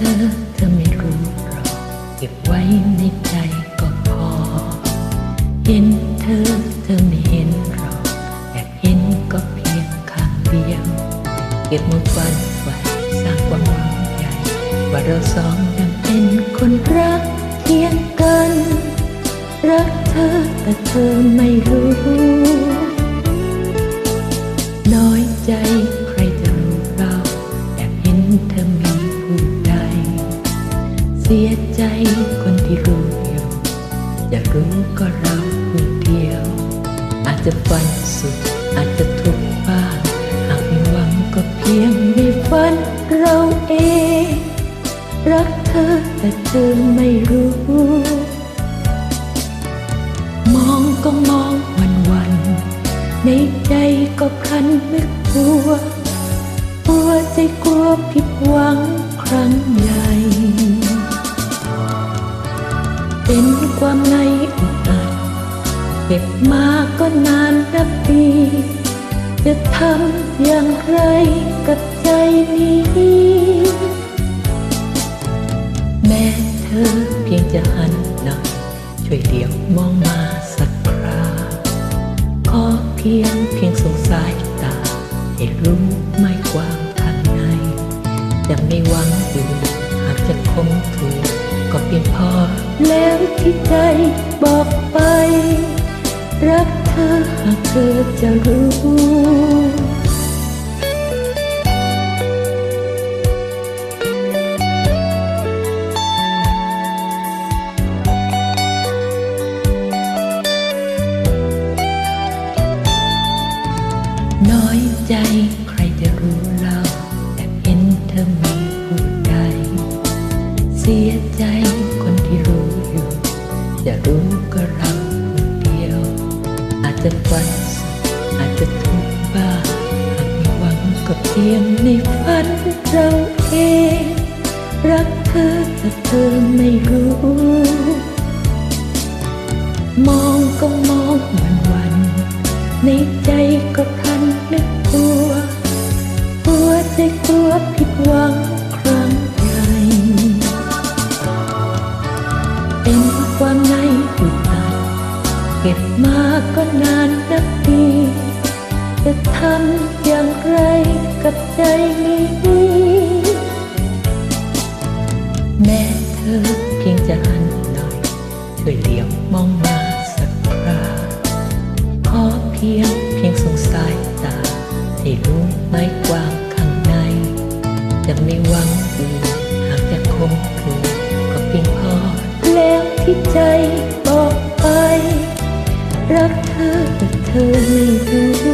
ธอเธอไม่รู้หรอกเก็บไว้ในใจก็พอ เห็นเธอเธอไม่เห็นหรอกแต่เห็นก็เพียงข้างเดียว เก็บมาฝันไว้สร้างความหวังใหญ่ว่าเราสองยังเป็นคนรักเพียงกัน รักเธอแต่เธอไม่รู้ น้อยใจ อยากรู้ก็เราผู้เดียว อาจจะฝันสุด อาจจะทุกข์บ้างหากมีหวังก็เพียงในฝันเราเอง รักเธอแต่เธอไม่รู้ มองก็มองวันวันๆในใจก็พลันนึกกลัวกลัวใจกลัวผิดหวังครั้ง ก็บมาก็นานนับปี จะทำอย่างไรกับใจนี้ แม้เธอเพียงจะหันหน่อยช่วยเดียวมองมาสักคราขอเพียงเพียงสงสายตา ให้รู้ไม่กว้างทางในจะไม่หวังอื่นหากจะคมคืนก็เพียงพอแล้วที่ใจบอกไป รักเธอหากเธอจะรู้น้อยใจใครจะรู้เราแต่เห็นเธอไมีผู้ใดเสีย จจะฝันสุดอาจจะทุกข์บ้างหากมีหวังก็เพียงในฝันเราเอง รักเธอแต่เธอไม่รู้ มองก็มองวันวันในใจก็พันนึกกลัวกลัวใจกลัวผิดหวัง เก็บมาก็นานนับปีจะทำอย่างไรกับใจนี้แม้เธอเพียงจะหันหน่อยช่วยเหลียวมองมาสักคราขอเพียงเพียงสงสายตาให้รู้ไม่กว้างข้างใน จะไม่หวังอื่นหากจะคมคืนก็เพียงพอแล้วที่ใจ thời mình thương